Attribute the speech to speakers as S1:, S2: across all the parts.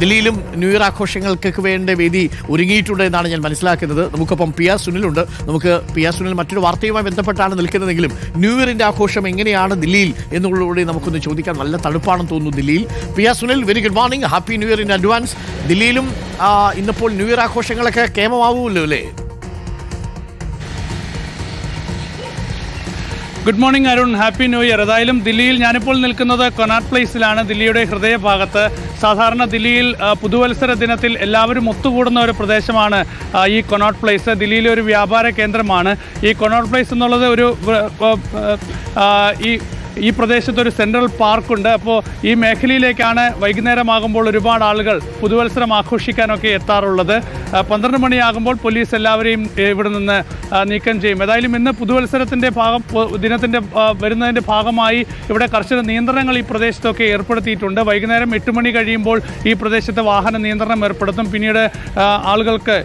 S1: ദില്ലിയിലും new year ആഘോഷങ്ങൾക്കൊക്കെ വേണ്ട വേദി ഒരുങ്ങിയിട്ടുണ്ട് എന്നാണ് ഞാൻ മനസ്സിലാക്കുന്നത്. നമുക്കൊപ്പം പി ആർ സുനിലുണ്ട്. നമുക്ക് പി ആർ സുനിൽ മറ്റൊരു വാർത്തയുമായി ബന്ധപ്പെട്ടാണ് നിൽക്കുന്നതെങ്കിലും ന്യൂ ഇയറിന്റെ ആഘോഷം എങ്ങനെയാണ് ദില്ലിയിൽ എന്നുള്ളതുകൂടി നമുക്കൊന്ന് ചോദിക്കാൻ നല്ല തണുപ്പാണെന്ന് തോന്നുന്നു ദില്ലിയിൽ. P R Sunil very good morning happy new year in advance ദില്ലിയിലും ഇന്നിപ്പോൾ ന്യൂ ഇയർ ആഘോഷങ്ങളൊക്കെ കേമമാവുമല്ലോ അല്ലേ?
S2: Good morning Arun happy new year ഏതായാലും ദില്ലിയിൽ ഞാനിപ്പോൾ നിൽക്കുന്നത് കൊനാട്ട് പ്ലേസിലാണ്. ദില്ലിയുടെ ഹൃദയഭാഗത്ത്. സാധാരണ ദില്ലിയിൽ പുതുവത്സര ദിനത്തിൽ എല്ലാവരും ഒത്തുകൂടുന്ന ഒരു പ്രദേശമാണ് ഈ കൊനാട്ട് പ്ലേസ്. ദില്ലിയിലെ ഒരു വ്യാപാര കേന്ദ്രമാണ്. ഈ കൊനാട്ട് പ്ലേസ് എന്നുള്ളത് ഒരു ഈ ഈ പ്രദേശത്ത് ഒരു സെൻട്രൽ പാർക്കുണ്ട്. അപ്പോൾ ഈ മേഖലയിലേക്കാണ് വൈകുന്നേരമാകുമ്പോൾ ഒരുപാട് ആളുകൾ പുതുവത്സരം ആഘോഷിക്കാനൊക്കെ എത്താറുള്ളത്. പന്ത്രണ്ട് മണിയാകുമ്പോൾ പോലീസ് എല്ലാവരെയും ഇവിടെ നിന്ന് നീക്കം ചെയ്യും. ഏതായാലും ഇന്ന് പുതുവത്സരത്തിന്റെ ഭാഗം ദിനത്തിന്റെ വരുന്നതിന്റെ ഭാഗമായി ഇവിടെ കർശന നിയന്ത്രണങ്ങൾ ഈ പ്രദേശത്തൊക്കെ ഏർപ്പെടുത്തിയിട്ടുണ്ട്. വൈകുന്നേരം എട്ട് മണി കഴിയുമ്പോൾ ഈ പ്രദേശത്ത് വാഹന നിയന്ത്രണം ഏർപ്പെടുത്തും. പിന്നീട് ആളുകൾക്ക്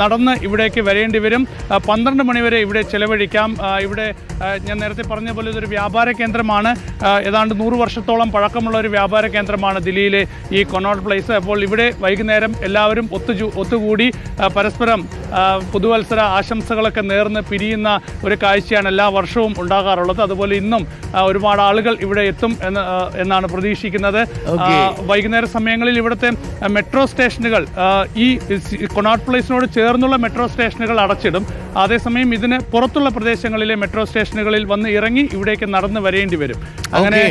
S2: നടന്ന് ഇവിടേക്ക് വരേണ്ടി വരും. പന്ത്രണ്ട് മണിവരെ ഇവിടെ ചെലവഴിക്കാം. ഇവിടെ ഞാൻ നേരത്തെ പറഞ്ഞ പോലെ ഇതൊരു വ്യാപാര കേന്ദ്രമാണ് ആ, ഏതാണ്ട് നൂറ് വർഷത്തോളം പഴക്കമുള്ള ഒരു വ്യാപാര കേന്ദ്രമാണ് ദില്ലിയിലെ ഈ കൊനോട്ട് പ്ലേസ്. അപ്പോൾ ഇവിടെ വൈകുന്നേരം എല്ലാവരും ഒത്തുചു ഒത്തുകൂടി പരസ്പരം പുതുവത്സര ആശംസകളൊക്കെ നേർന്ന് പിരിയുന്ന ഒരു കാഴ്ചയാണ് എല്ലാ വർഷവും ഉണ്ടാകാറുള്ളത്. അതുപോലെ ഇന്നും ഒരുപാട് ആളുകൾ ഇവിടെ എത്തും എന്ന് എന്നാണ് പ്രതീക്ഷിക്കുന്നത്. വൈകുന്നേര സമയങ്ങളിൽ ഇവിടുത്തെ മെട്രോ സ്റ്റേഷനുകൾ ഈ കൊണാട്ട് പ്ലേസിനോട് ചേർന്നുള്ള മെട്രോ സ്റ്റേഷനുകൾ അടച്ചിടും. അതേസമയം ഇതിന് പുറത്തുള്ള പ്രദേശങ്ങളിലെ മെട്രോ സ്റ്റേഷനുകളിൽ വന്ന് ഇറങ്ങി ഇവിടേക്ക് നടന്നു വരേണ്ടി വരും. അങ്ങനെ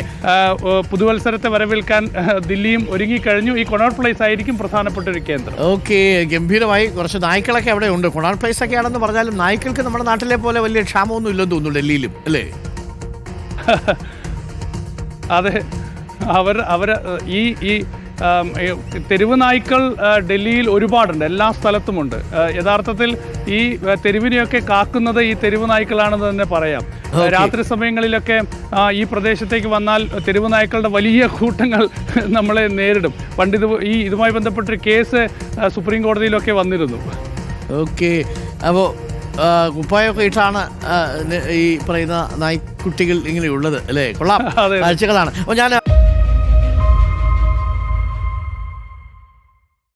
S2: പുതുവത്സരത്തെ വരവേൽക്കാൻ ദില്ലിയും ഒരുങ്ങി കഴിഞ്ഞു. ഈ കൊണാട്ട് പ്ലേസ് ആയിരിക്കും പ്രധാനപ്പെട്ട ഒരു കേന്ദ്രം.
S1: ഓക്കെ ഗംഭീരമായി കുറച്ച് നായ്ക്കളൊക്കെ അവിടെ ഉണ്ട്. കൊണാട്ട് പ്ലേസ് ഒക്കെ ആണെന്ന് പറഞ്ഞാലും നായ്ക്കൾക്ക് നമ്മുടെ നാട്ടിലെ പോലെ വലിയ ക്ഷാമമൊന്നും ഇല്ലെന്ന് തോന്നുന്നു ഡൽഹിയിലും അല്ലേ?
S2: അതെ അവർ അവർ ഈ ഈ തെരുവ് നായ്ക്കൾ ഡൽഹിയിൽ ഒരുപാടുണ്ട്. എല്ലാ സ്ഥലത്തുമുണ്ട്. യഥാർത്ഥത്തിൽ ഈ തെരുവിനെയൊക്കെ കാക്കുന്നത് ഈ തെരുവ് നായ്ക്കളാണെന്ന് തന്നെ പറയാം. രാത്രി സമയങ്ങളിലൊക്കെ ഈ പ്രദേശത്തേക്ക് വന്നാൽ തെരുവ് നായ്ക്കളുടെ വലിയ കൂട്ടങ്ങൾ നമ്മളെ നേരിടും. പണ്ട് ഇത് ഈ ഇതുമായി ബന്ധപ്പെട്ടൊരു കേസ് സുപ്രീം കോടതിയിലൊക്കെ വന്നിരുന്നു.
S1: ഓക്കെ. അപ്പോൾ കുപ്പായൊക്കെ ഇട്ടാണ് ഈ പറയുന്ന നായ്ക്കുട്ടികൾ ഇങ്ങനെയുള്ളത് അല്ലേ? കൊള്ളാം. കാഴ്ചകളാണ്. അപ്പോൾ ഞാൻ